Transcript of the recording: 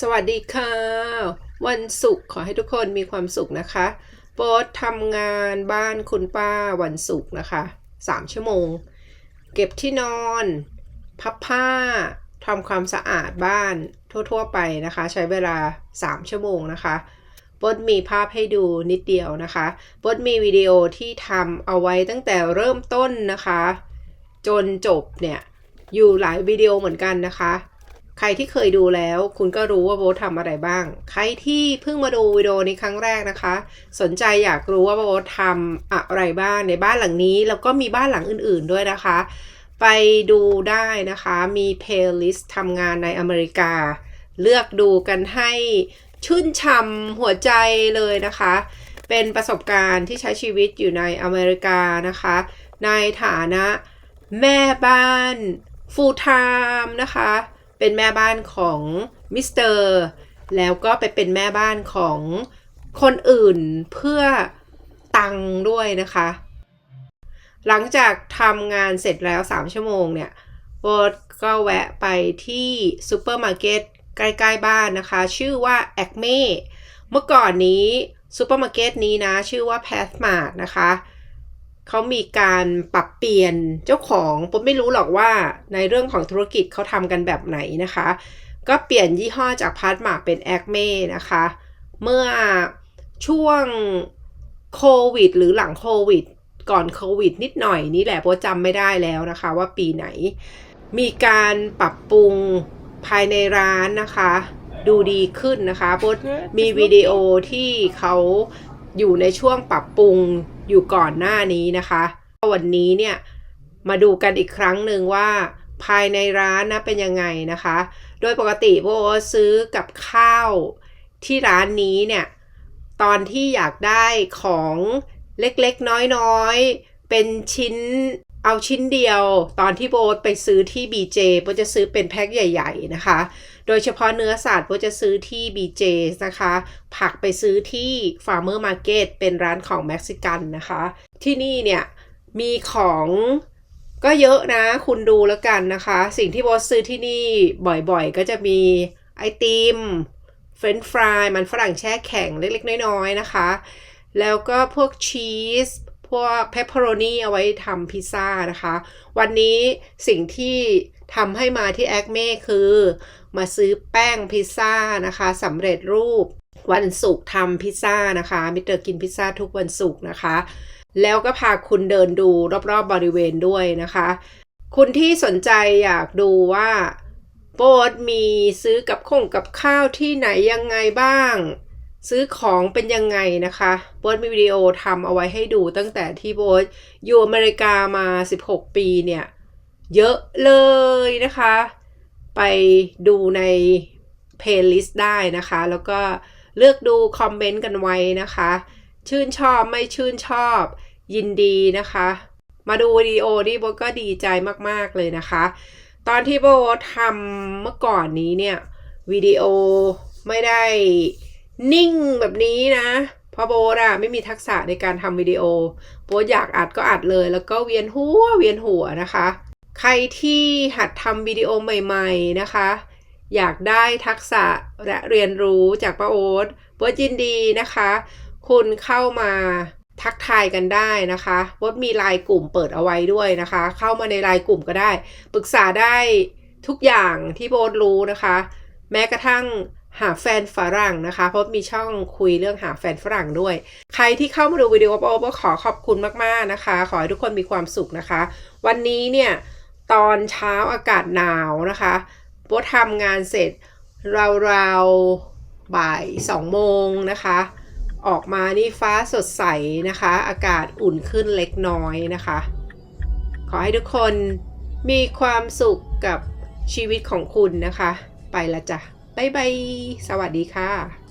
สวัสดีค่ะ วันศุกร์ขอให้ทุกคนมีความสุขนะคะโบ๊ททำงานบ้านคุณป้าวันศุกร์นะคะสามชั่วโมง เก็บที่นอน พับผ้าทำความสะอาดบ้านทั่ว ๆ ไปนะคะ ใช้เวลา 3 ชั่วโมงนะคะโบ๊ทมีภาพให้ดูนิดเดียวนะคะโบ๊ทมีวิดีโอที่ทำเอาไว้ตั้งแต่เริ่มต้นนะคะ จนจบเนี่ย อยู่หลายวิดีโอเหมือนกันนะคะ ใครที่เคยดูแล้ว คุณก็รู้ว่าโบททำอะไรบ้าง ใครที่เพิ่งมาดูวิดีโอนี้ครั้งแรกนะคะ สนใจอยากรู้ว่าโบททำอะไรบ้างในบ้านหลังนี้ แล้วก็มีบ้านหลังอื่น ๆ ด้วยนะคะ ไปดูได้นะคะ มีเพลย์ลิสต์ทำงานในอเมริกา เลือกดูกันให้ชื่นช่ำหัวใจเลยนะคะ เป็นประสบการณ์ที่ใช้ชีวิตอยู่ในอเมริกานะคะ ในฐานะแม่บ้าน full time นะคะ เป็นแม่บ้านของมิสเตอร์แล้วก็ไปเป็นแม่บ้านของคนอื่นเพื่อตังค์ด้วยนะคะ หลังจากทำงานเสร็จแล้ว 3 ชั่วโมงเนี่ยโบทก็แวะไปที่ซูเปอร์มาร์เก็ตใกล้ ๆ บ้านนะคะ ชื่อว่า Acme เมื่อก่อนนี้ซูเปอร์มาร์เก็ตนี้นะ ชื่อว่า Pathmart นะคะ เขามีการปรับเปลี่ยนเจ้าของผมไม่รู้หรอกว่าในเรื่องของธุรกิจเขาทำกันแบบไหนนะคะ ก็เปลี่ยนยี่ห้อจากพาร์ทมาเป็นแอคเม่นะคะ เมื่อช่วงโควิด หรือหลังโควิด ก่อนโควิด นิดหน่อยนี่แหละเพราะจำไม่ได้แล้วนะคะว่าปีไหน มีการปรับปรุงภายในร้านนะคะ ดูดีขึ้นนะคะพมีวิดีโอที่เขาอยู่ในช่วงปรับปรุง อยู่ก่อนหน้านี้นะคะวันนี้เนี่ยมาดูกันอีกครั้งหนึ่งว่าภายในร้านนะเป็นยังไงนะคะ โดยปกติโบซื้อกับข้าวที่ร้านนี้เนี่ยตอนที่อยากได้ของเล็กๆน้อยๆ เป็นชิ้น เอาชิ้นเดียวตอนที่โบทไปซื้อที่ BJ โบจะซื้อเป็นแพ็คใหญ่ ๆ นะคะ โดยเฉพาะเนื้อสัตว์โบจะซื้อที่ BJ นะคะ ผักไปซื้อที่ Farmer Market เป็นร้านของเม็กซิกันนะคะ ที่นี่เนี่ย มีของก็เยอะนะคุณดูแล้วกันนะคะ สิ่งที่โบซื้อที่นี่บ่อยๆ ก็จะมีไอติมเฟรนช์ฟรายมันฝรั่งแช่แข็งเล็กๆ น้อยๆ นะคะ แล้วก็พวกชีส พวกเพปเปอโรนีเอาไว้ทำพิซซ่านะคะ วันนี้สิ่งที่ทำให้มาที่แอคเม่คือมาซื้อแป้งพิซซ่านะคะสำเร็จรูป วันศุกร์ทำพิซซ่านะคะมิเตอร์กินพิซซ่าทุกวันศุกร์นะคะ แล้วก็พาคุณเดินดูรอบๆบบริเวณด้วยนะคะ คุณที่สนใจอยากดูว่าโบทมีซื้อกับคงกับข้าวที่ไหนยังไงบ้าง ซื้อของเป็นยังไงนะคะโบ๊ทมีวิดีโอทำเอาไว้ให้ดูตั้งแต่ที่โบ๊ทอยู่อเมริกามา 16 ปีเนี่ย เยอะเลยนะคะ ไปดูในเพลย์ลิสต์ได้นะคะ แล้วก็เลือกดูคอมเมนต์กันไว้นะคะ ชื่นชอบไม่ชื่นชอบยินดีนะคะ มาดูวิดีโอนี่โบทก็ดีใจมากๆเลยนะคะ ตอนที่โบททำเมื่อก่อนนี้เนี่ยวิดีโอไม่ได้ นิ่งแบบนี้นะพราะโบอะไม่มีทักษะในการทำวิดีโอ โบอยากอัดก็อัดเลย แล้วก็เวียนหัวเวียนหัวนะคะ ใครที่หัดทำวิดีโอใหม่ ๆนะคะ อยากได้ทักษะและเรียนรู้จากป้าโอ๊ตโบยินดีนะคะ คุณเข้ามาทักทายกันได้นะคะโบมีไลน์กลุ่มเปิดเอาไว้ด้วยนะคะ เข้ามาในไลน์กลุ่มก็ได้ ปรึกษาได้ทุกอย่างที่โบทรู้นะคะ แม้กระทั่ง หาแฟนฝรั่งนะคะ เพราะมีช่องคุยเรื่องหาแฟนฝรั่งด้วย ใครที่เข้ามาดูวิดีโอโบก็ขอขอบคุณมากๆนะคะ ขอให้ทุกคนมีความสุขนะคะ วันนี้เนี่ยตอนเช้าอากาศหนาวนะคะโบทำงานเสร็จราวๆบ่ายสองโมงนะคะ ออกมานี่ฟ้าสดใสนะคะ อากาศอุ่นขึ้นเล็กน้อยนะคะ ขอให้ทุกคนมีความสุขกับชีวิตของคุณนะคะ ไปละจ้ะ บ๊ายบาย สวัสดีค่ะ